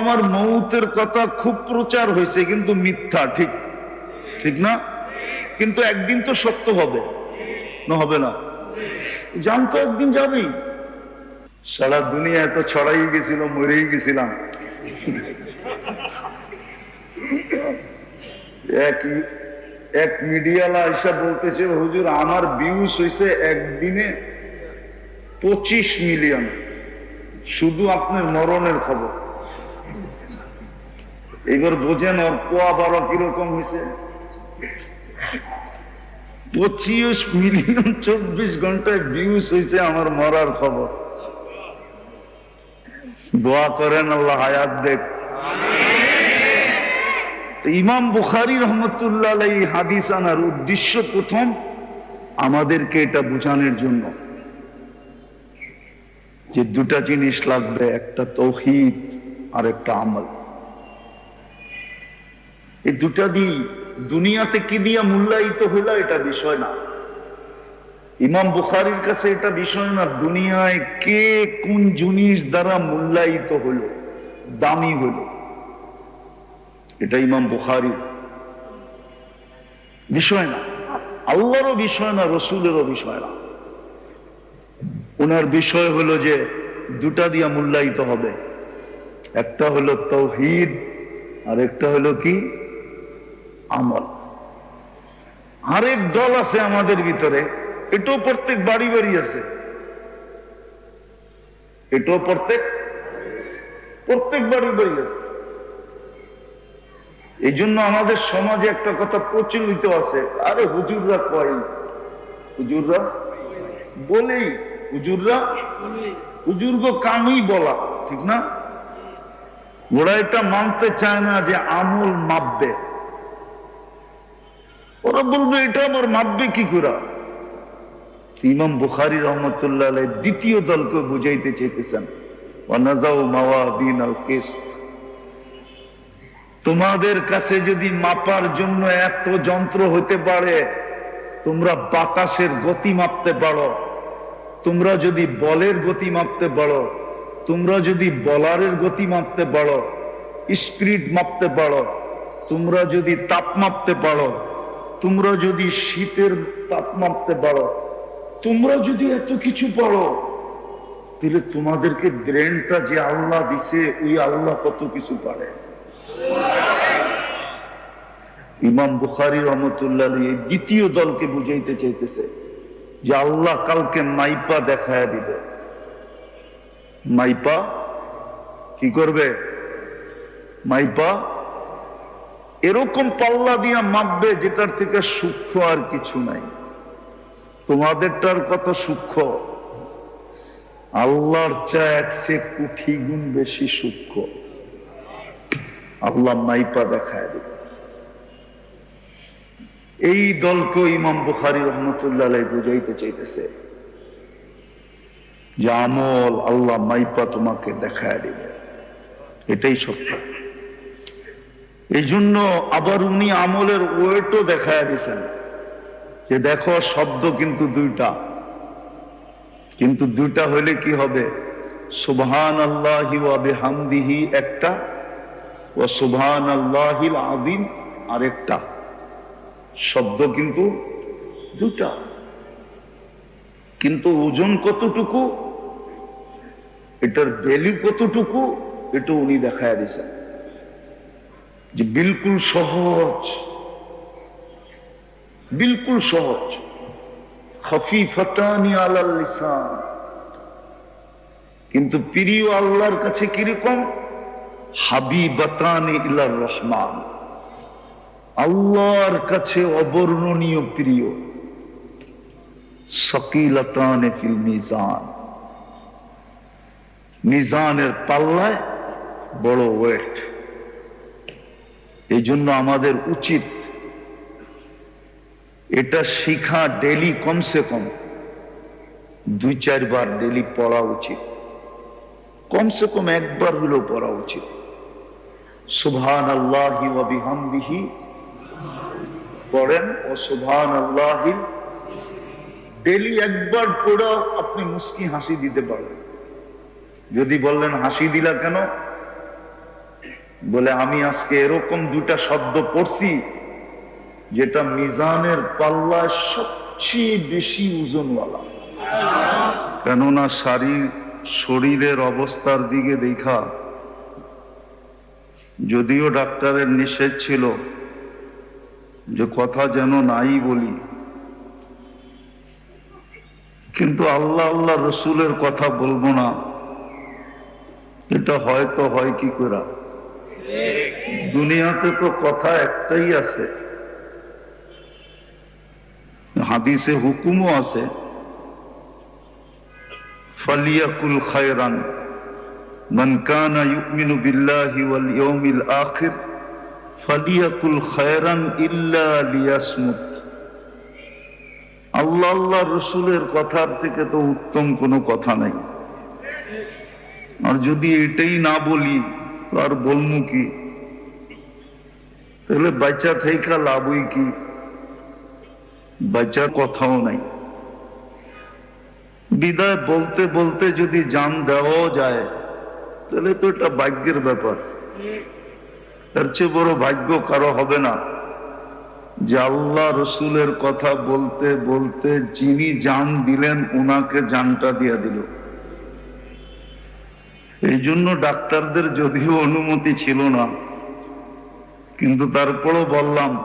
আমার মৌতের কথা খুব প্রচার হয়েছে, কিন্তু মিথ্যা, ঠিক? ঠিক না? কিন্তু একদিন তো সত্য হবে। না হবে না। জান তো একদিন যাবেই। সারা দুনিয়া এত ছড়াই গেছিল, মরেই গেছিলাম। এক মিডিয়ালা এসে বলতেছে, হুজুর, আমার ভিউজ হয়েছে একদিনে পঁচিশ মিলিয়ন। শুধু আপনার মরণের খবর। এবার বোঝেন ওর পোয়া বারো কীরকম হয়েছে। পঁচিশ মিলিয়ন চব্বিশ ঘন্টায় ভিউজ হয়েছে আমার মরার খবর। দোয়া করেন আল্লাহ হায়াত দেখ। ইমাম বুখারি রহমতুল্লাহ এই হাদিস আনার উদ্দেশ্য প্রথম আমাদেরকে এটা বোঝানোর জন্য। যে দুটা জিনিস লাগবে, একটা তৌহিদ আর একটা আমল। এই দুটা দিয়ে দুনিয়াতে কি দিয়া মূল্যায়িত হইল এটা বিষয় না। ইমাম বুখারির কাছে এটা বিষয় না, দুনিয়ায় কে কোন জিনিস দ্বারা মূল্যায়িত হলো দামি হলো এটা ইমাম বুখারি বিষয় না। আল্লাহরও বিষয় না, রসুলেরও বিষয় না। ওনার বিষয় হলো যে দুটা দিয়া মূল্যায়িত হবে। একটা হলো তৌহিদ আর একটা হলো কি? আমল। আরেক দল আছে আমাদের ভিতরে, এটাও প্রত্যেক বাড়ি বাড়ি আছে। এটাও প্রত্যেক প্রত্যেক বাড়ি বাড়ি আছে। এই জন্য আমাদের সমাজে একটা কথা প্রচলিত আছে, আরে হুজুররা কয়, হুজুররা বলেই, হুজুররা হুজুর্গ কামই বলা, ঠিক না? ওরা এটা মানতে চায় না যে আমল মাপবে। ওরা বলবে, এটা আমার মাপবে কি করে? ইমাম বুখারি রহমতুল্লাহ দ্বিতীয় দলকে বুঝাইতে চাইতেছেন তোমাদের কাছে যদি মাপার জন্য এত যন্ত্র হতে পারে, তোমরা বাতাসের গতি মাপতে পারো। তোমরা যদি বলের গতি মাপতে পারো, তোমরা যদি বলারের গতি মাপতে পারো স্পিরিট মাপতে পারো, তোমরা যদি তাপ মাপতে পারো তোমরা যদি শীতের তাপ মাপতে পারো, তোমরা যদি এত কিছু পারো, তাহলে তোমাদেরকে ব্রেনটা যে আল্লাহ দিছে, ওই আল্লাহ কত কিছু পারে? ইমাম বুখারি রহমতুল্লাহ এই দ্বিতীয় দলকে বুঝাইতে চাইতেছে যে আল্লাহ কালকে মাইপা দেখায় দিবে। মাইপা কি করবে? মাইপা এরকম পাল্লা দিয়া মাপবে যেটার থেকে সূক্ষ্ম আর কিছু নাই। তোমাদেরটার কত সূক্ষ্ম। আল্লাহর চা একশে কুঠি গুণ বেশি সূক্ষ্ম। আল্লাহ মাইপা দেখায় দেবে। এই দলকে ইমাম বুখারি রহমতুল্লাহ বুঝাইতে চাইতেছে যে আমল আল্লাহ মাইপা তোমাকে দেখায় দিবে। এটাই সত্য। এই জন্য আবার উনি আমলের ওয়েটও দেখায় দিয়েছেন যে দেখো, শব্দ কিন্তু দুইটা। কিন্তু দুইটা হলে কি হবে? সুবহান আল্লাহি হামদিহি একটা ও সুবহান আল্লাহিল আদিম আরেকটা। শব্দ কিন্তু দুটা কিন্তু ওজন কতটুকু? এটার ভ্যালু কতটুকু? এটা উনি দেখায় দিয়েছেন যে বিলকুল সহজ। বিলকুল সহজ। খফিফাতানি আলাল লিসান। কিন্তু প্রিয় আল্লাহর কাছে কীরকম? হাবিবাতানি ইলার রহমান। আল্লাহর কাছে অবর্ণনীয় প্রিয়। সকিলতানে ফিল মিজান। মিজানের পাল্লায় বড় ওয়েট। এই জন্য আমাদের উচিত এটা শিখা ডেলি কমসে কম দুই চারবার ডেলি পড়া উচিত। কমসে কম একবার হলেও পড়া উচিত। সুবহান আল্লাহি পড়েন ও সুভান আল্লাহি ডেলি একবার পড়া আপনি মুস্কি হাসি দিতে পারবেন। যদি বললেন হাসি দিলা কেন? বলে, আমি আজকে এরকম দুটা শব্দ পড়ছি যেটা মিজানের পাল্লায় সবচেয়ে বেশি ওজনওয়ালা। কেননা শারীর শরীরের অবস্থার দিকে দেখা। যদিও ডাক্তারের নিষেধ ছিল যে কথা যেন নাই বলি। কিন্তু আল্লাহ আল্লাহ রসুলের কথা বলব না। এটা হয়তো হয় কি করে দুনিয়াতে তো কথা একটাই আছে। হাদিসে হুকুমও আছে, ফালিয়াকুল খায়রান আল্লাহ আল্লাহ রসুলের কথার থেকে তো উত্তম কোনো কথা নাই। আর যদি এটাই না বলি আর বলমু কি? তাহলে বাচ্চা থেকে লাভই কি? বাচ্চার কথাও নাই। বিদায় বলতে বলতে যদি জান দেওয়াও যায়, তাহলে তো এটা ভাগ্যের ব্যাপার। তার চেয়ে বড় ভাগ্য কারও হবে না। যে আল্লাহ রসুলের কথা বলতে বলতে যিনি জান দিলেন ওনাকে জানটা দিয়া দিল। এই জন্য ডাক্তারদের যদিও অনুমতি ছিল না। কিন্তু তারপরও বললাম,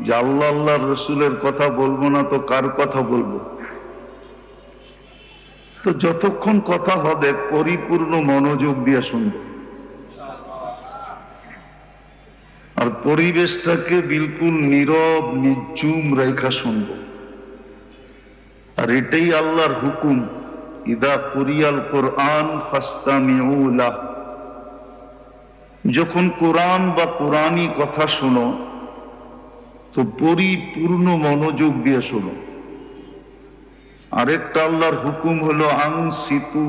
যে আল্লাহ আল্লাহ রসুলের কথা বলব না তো কার কথা বলব? তো যতক্ষণ কথা হবে, পরিপূর্ণ মনোযোগ দিয়ে শুনব। আর পরিবেশটাকে বিলকুল নীরব নির্জুম রেখা শুনব। আর এটাই আল্লাহর হুকুম। ইদা কুরিয়াল কোরআন ফাস্তামিউলা যখন কোরআন বা কোরআনই কথা শোনো, তো পরিপূর্ণ মনোযোগ দিয়ে শোনো। আরেকটা আল্লাহর হুকুম হলো আং সিতু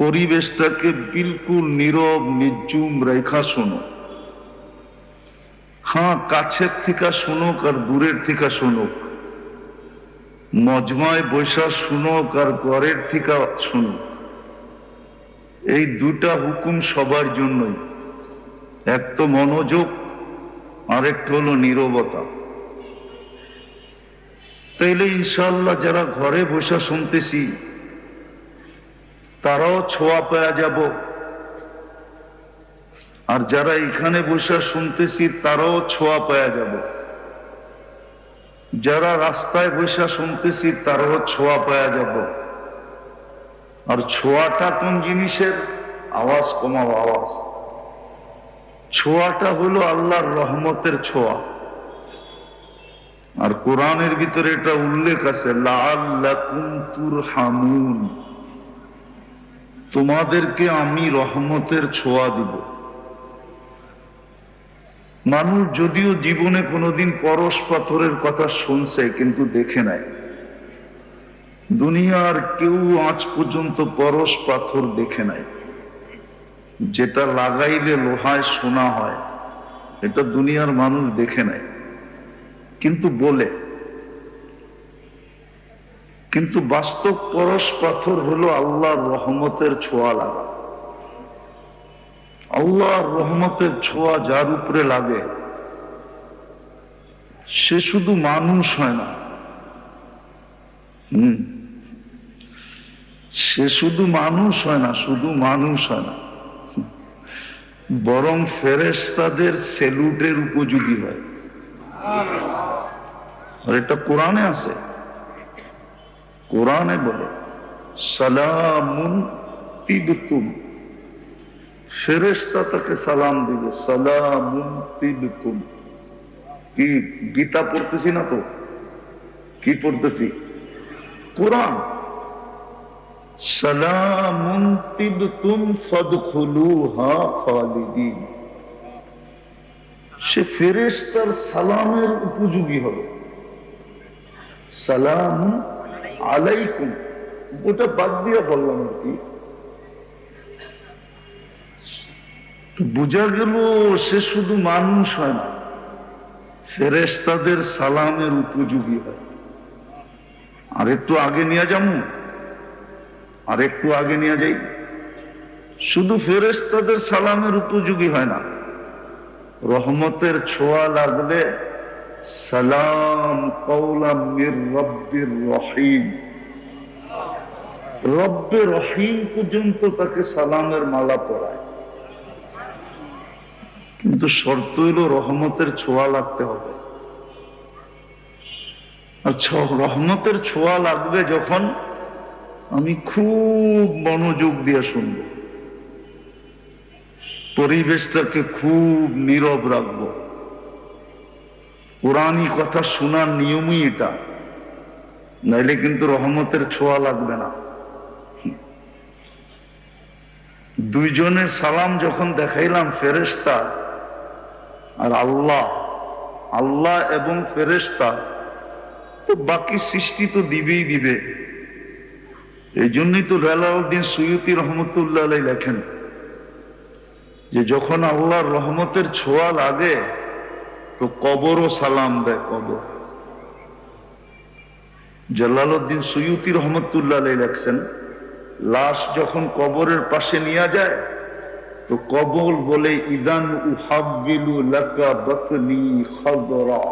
পরিবেশটাকে বিলকুল নীরব, নির্জুম রেখা শোনো। হ্যাঁ কাছের থেকে শুনুক আর দূরের থেকে শুনুক। মজমায় বৈশা শুনুক আর ঘরের থেকে শুনুক এই দুটা হুকুম সবার জন্যই। এক তো মনোযোগ আর একটা হলো নীরবতা। তাইলে ইনশাল্লাহ যারা ঘরে বসে শুনতেছি, তারাও ছোঁয়া পাওয়া যাব। আর যারা এখানে বসে শুনতেছি, তারাও ছোঁয়া পাওয়া যাব। যারা রাস্তায় বসে শুনতেছি, তারাও ছোঁয়া পাওয়া যাব। আর ছোঁয়াটা কোন জিনিসের? আওয়াজ কমাও, আওয়াজ। ছোঁয়াটা হলো আল্লাহর রহমতের ছোঁয়া। আর কোরআনের ভিতরে এটা উল্লেখ আছে তুরহামুন। তোমাদেরকে আমি রহমতের ছোঁয়া দিব। মানুষ যদিও জীবনে কোনোদিন পরশ পাথরের কথা শুনছে, কিন্তু দেখে নাই। দুনিয়ার কেউ আজ পর্যন্ত পরশ পাথর দেখে নাই। যেটা লাগাইলে লোহায় শোনা হয়, এটা দুনিয়ার মানুষ দেখে নাই। কিন্তু বলে, কিন্তু বাস্তব পরশ পাথর হলো আল্লাহর রহমতের ছোঁয়া লাগা। আল্লাহর রহমতের ছোঁয়া যার উপরে লাগে, সে শুধু মানুষ হয় না। হম। সে শুধু মানুষ হয় না, শুধু মানুষ হয় না। বরং ফেরেস্তাদের সেলুটের উপযোগী হয়। আর এটা কোরআনে আছে। কোরআনে বলে, সালামুন তিবতুম। ফেরেস্তা তাকে সালাম দিবে তিবতুম কি, গীতা পড়তেছি না তো? কি পড়তেছি? কোরআন। সালামুন খালিদিন। সে ফেরেস্তার সালামের উপযোগী হবে। সালাম আলাইকুম। ওটা বাদ দিয়ে বললাম আর কি। বোঝা গেল সে শুধু মানুষ হয় না ফেরেস্তাদের সালামের উপযোগী হয়। আর একটু আগে নিয়ে যাব, আর একটু আগে নিয়ে যাই। শুধু ফেরেশতাদের সালামের উপযোগী হয় না, রহমতের ছোঁয়া লাগলে সালাম কৌলাম মির রব্বির রহিম। রব্বে রহিম পর্যন্ত তাকে সালামের মালা পরায়। কিন্তু শর্ত হইল রহমতের ছোঁয়া লাগতে হবে। আর রহমতের ছোঁয়া লাগবে যখন আমি খুব মনোযোগ দিয়ে শুনব। পরিবেশটাকে খুব নীরব রাখব। কোরআনই কথা শোনার নিয়মই এটা। নাইলে কিন্তু রহমতের ছোঁয়া লাগবে না। দুইজনের সালাম যখন দেখাইলাম ফেরেশতা আর আল্লাহ আল্লাহ এবং ফেরেশতা তো বাকি সৃষ্টি তো দিবেই দিবে। এই জন্যই তো রেলাউদ্দিন সৈয়দি রহমতুল্লাহ লেখেন যে, যখন আল্লাহর রহমতের ছোঁয়া লাগে, তো কবরও সালাম দেয় কবর। জালালউদ্দিন সৈয়দি রহমতুল্লাহ লেখছেন, লাশ যখন কবরের পাশে নিয়ে যায় তো কবর বলে ইদান উহাবিলু লাকা বাতনি খাদরা।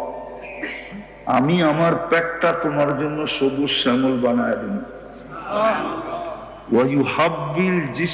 আমি আমার পেটটা তোমার জন্য সবুজ শ্যামল বানায় দিন জিস